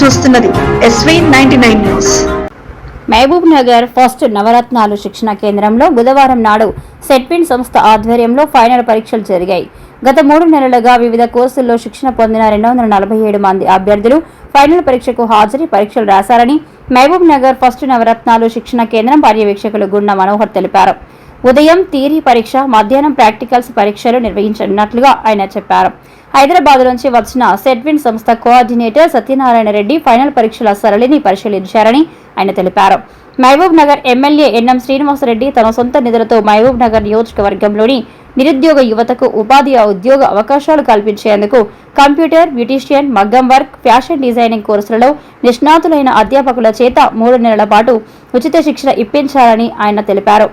చూస్తున్నది. S V ninety nine news Mahabubnagar first నవరత్నాలు శిక్షణ కేంద్రంలో బుధవారం నాడు సెట్విన్ సంస్థ ఆధ్వర్యంలో ఫైనల్ పరీక్షలు జరిగాయి. గత మూడు నెలలుగా వివిధ కోర్సుల్లో శిక్షణ పొందిన రెండు వందల నలభై ఏడు మంది అభ్యర్థులు ఫైనల్ పరీక్షకు హాజరీ పరీక్షలు రాశారని మహబూబ్ నగర్ ఫస్ట్ నవరత్నాలు శిక్షణ కేంద్రం పర్యవేక్షకులు గుండా మనోహర్ తెలిపారు. ఉదయం థియరీ పరీక్ష మధ్యాహ్నం ప్రాక్టికల్స్ పరీక్షలు నిర్వహించనున్నట్లుగా ఆయన చెప్పారు. హైదరాబాద్ నుంచి వచ్చిన సెట్విన్ సంస్థ కోఆర్డినేటర్ సత్యనారాయణ రెడ్డి ఫైనల్ పరీక్షల సరళిని పరిశీలించారని ఆయన తెలిపారు. Mahabubnagar MLA N M Srinivasa Reddy తన సొంత నిధులతో మహబూబ్ నగర్ నియోజకవర్గంలోని నిరుద్యోగ యువతకు ఉపాధి ఉద్యోగ అవకాశాలు కల్పించేందుకు కంప్యూటర్ బ్యూటీషియన్ మగ్గం వర్క్ ఫ్యాషన్ డిజైనింగ్ కోర్సులలో నిష్ణాతులైన అధ్యాపకుల చేత మూడు నెలల పాటు ఉచిత శిక్షణ ఇప్పించాలని ఆయన తెలిపారు.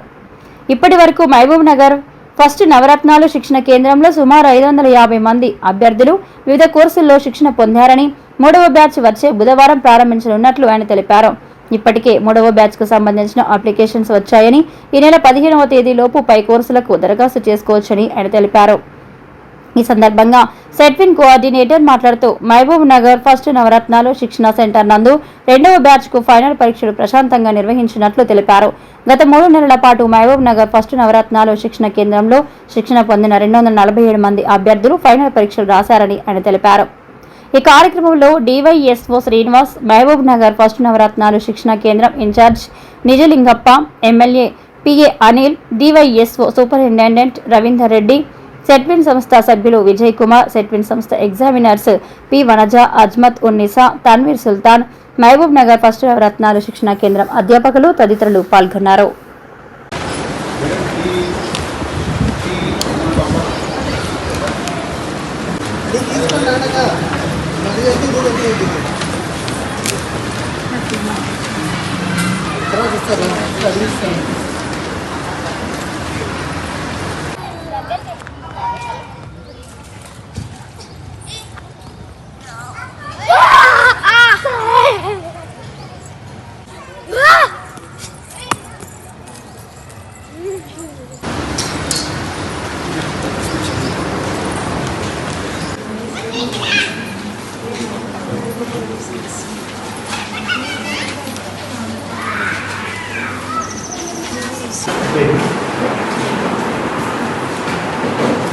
ఇప్పటి వరకు మహబూబ్ నగర్ ఫస్ట్ నవరత్నాలు శిక్షణ కేంద్రంలో సుమారు ఐదు వందల యాభై మంది అభ్యర్థులు వివిధ కోర్సుల్లో శిక్షణ పొందారని మూడవ బ్యాచ్ వచ్చే బుధవారం ప్రారంభించనున్నట్లు ఆయన తెలిపారు. ఇప్పటికే మూడవ బ్యాచ్కు సంబంధించిన అప్లికేషన్స్ వచ్చాయని ఈ నెల పదిహేనవ తేదీలోపు పై కోర్సులకు దరఖాస్తు చేసుకోవచ్చని ఆయన తెలిపారు. ఈ సందర్భంగా సెట్విన్ కోఆర్డినేటర్ మాట్లాడుతూ మహబూబ్ నగర్ ఫస్ట్ నవరత్నాలు శిక్షణ సెంటర్ నందు రెండవ బ్యాచ్కు ఫైనల్ పరీక్షలు ప్రశాంతంగా నిర్వహించినట్లు తెలిపారు. గత మూడు నెలల పాటు మహబూబ్ నగర్ ఫస్ట్ నవరత్నాలు శిక్షణ కేంద్రంలో శిక్షణ పొందిన రెండు వందల నలభై ఏడు మంది అభ్యర్థులు ఫైనల్ పరీక్షలు రాశారని ఆయన తెలిపారు. ఈ కార్యక్రమంలో D Y S O Srinivas Mahabubnagar first నవరత్నాలు శిక్షణ కేంద్రం incharge Nijalingappa MLA P A Anil D Y S O superintendent Ravinder Reddy SETWIN సంస్థ సభ్యులు విజయ్ కుమార్ సెట్విన్ సంస్థ examiners P Vanaja Azmat Unnisa Tanveer Sultan Mahabubnagar first రత్నాలు శిక్షణ కేంద్రం అధ్యాపకులు తదితరులు పాల్గొన్నారు.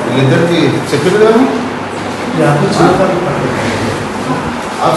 వీళ్ళిద్దరికి చెప్పారు కదా? आप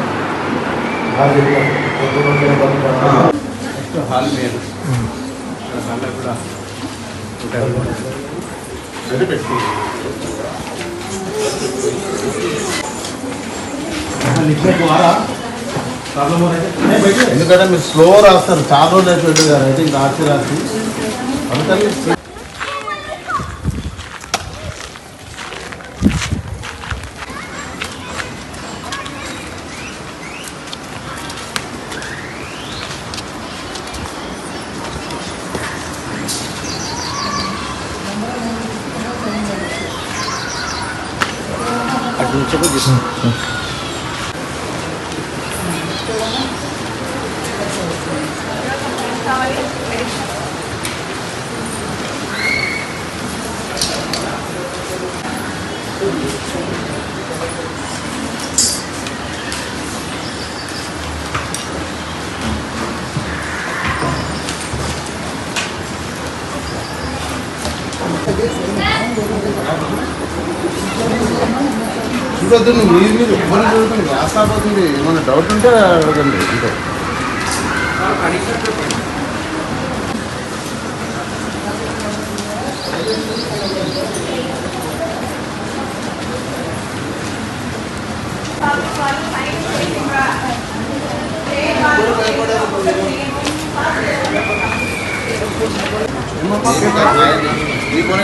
ఎందుకంటే మీరు స్లో రాస్తారు చాలా రోజులు అయిపోయింది కదా అయితే రాసి రాసి. అందుకని 嗯嗯是微嗯好 వద్దు మీరు మీరు ఇబ్బంది జరుగుతుంది గ్యాస్ ఏమైనా డౌట్ ఉంటే అడగండి అంటే ఈ కొనే